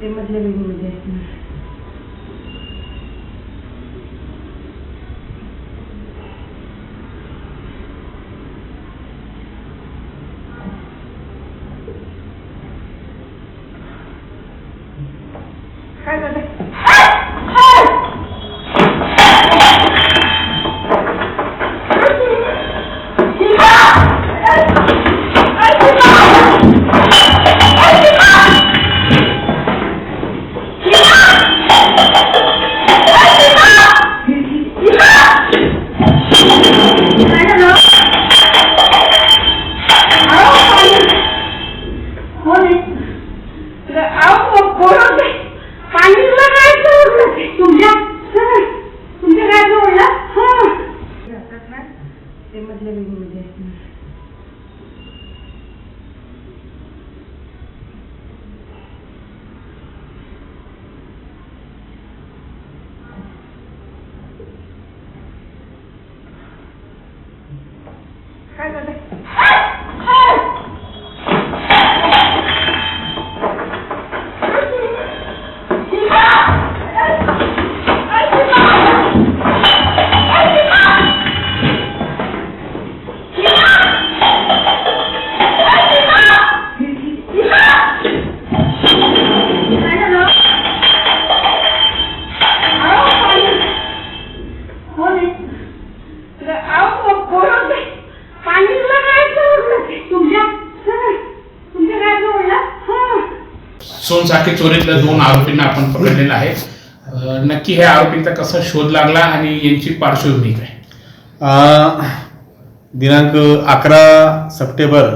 ते मधल्या विंगमध्ये काय झालं मधल्या विंगमध्ये काय झालं काय सोनसाखी चोरीतल्या दोन आरोपींना आपण पकडलेलं आहे. नक्की हे आरोपींचा कसा शोध लागला आणि यांची पार्श्वभूमी काय? दिनांक अकरा सप्टेंबर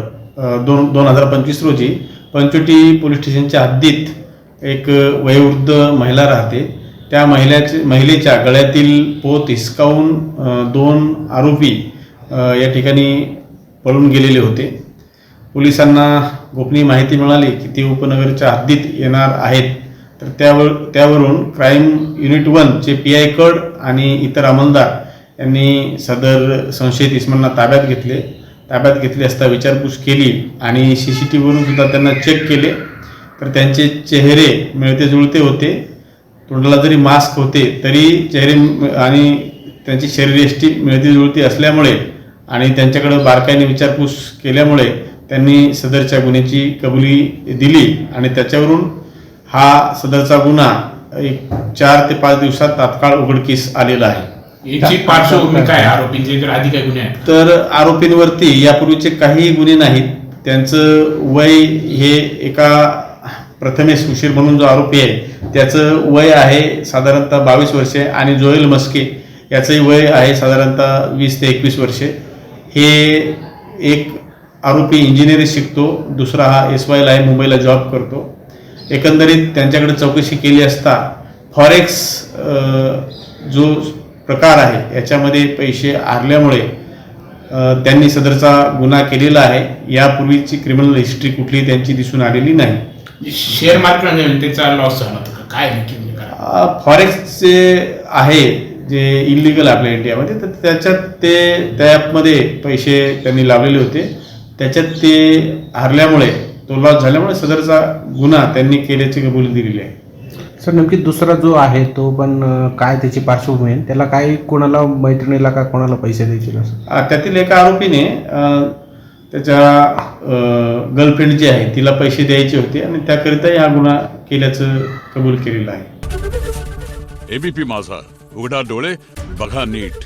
दोन दोन हजार पंचवीस रोजी पंचोटी पोलीस स्टेशनच्या हद्दीत एक वयोवृद्ध महिला राहते. त्या महिलाचे महिलेच्या गळ्यातील पोत हिसकावून दोन आरोपी या ठिकाणी पळून गेलेले होते. पोलिसांना गोपनीय माहिती मिळाली की ते उपनगरच्या हद्दीत येणार आहेत. तर त्यावर त्यावरून क्राईम युनिट वनचे पी आय कड आणि इतर अंमलदार यांनी सदर संशयित इसमांना ताब्यात घेतले. ताब्यात घेतले असता विचारपूस केली आणि सी सी टी व्हीवरून सुद्धा त्यांना चेक केले. तर त्यांचे चेहरे मिळते जुळते होते. तोंडाला जरी मास्क होते तरी चेहरे आणि त्यांची शरीरयष्टी मिळती जुळती असल्यामुळे आणि त्यांच्याकडं बारकाईने विचारपूस केल्यामुळे त्यांनी सदरच्या गुन्ह्याची कबुली दिली आणि त्याच्यावरून हा सदरचा गुन्हा एक चार ते पाच दिवसात तात्काळ उघडकीस आलेला आहे. यांची पार्श्वभूमी काय आरोपींचे जर अधिक गुन्हे आहेत? तर आरोपींवरती यापूर्वीचे काही गुन्हे नाहीत. त्यांचं वय हे एका प्रथमेश सुशील म्हणून जो आरोपी आहे त्याचं वय आहे साधारणतः बावीस वर्षे आणि जोएल मस्के याचंही वय आहे साधारणतः वीस ते एकवीस वर्षे. हे एक आरोपी इंजिनिअरिंग शिकतो दुसरा हा एस वायला आहे मुंबईला जॉब करतो. एकंदरीत त्यांच्याकडे चौकशी केली असता फॉरेक्स जो प्रकार आहे याच्यामध्ये पैसे आरल्यामुळे त्यांनी सदरचा गुन्हा केलेला आहे. यापूर्वीची क्रिमिनल हिस्ट्री कुठली त्यांची दिसून आलेली नाही. शेअर मार्केट त्याचा लॉस झाला होता? काय नक्की म्हणजे फॉरेक्सचे आहे जे इलिगल आपल्या इंडियामध्ये तर त्याच्यात ते त्या ॲपमध्ये पैसे त्यांनी लावलेले होते. त्याच्यात ते हरल्यामुळे तो लॉस झाल्यामुळे सदरचा गुन्हा त्यांनी केल्याची कबुली दिलेली आहे. सर नेमकी दुसरा जो आहे तो पण काय त्याची पार्श्वभूमी आहे? त्याला काय कोणाला मैत्रिणीला का कोणाला पैसे द्यायचे असं? त्यातील एका आरोपीने त्याच्या गर्लफ्रेंड जी आहे तिला पैसे द्यायचे होते आणि त्याकरिताही हा गुन्हा केल्याचं कबूल केलेलं आहे. एबीपी माझा. उघडा डोळे बघा नीट.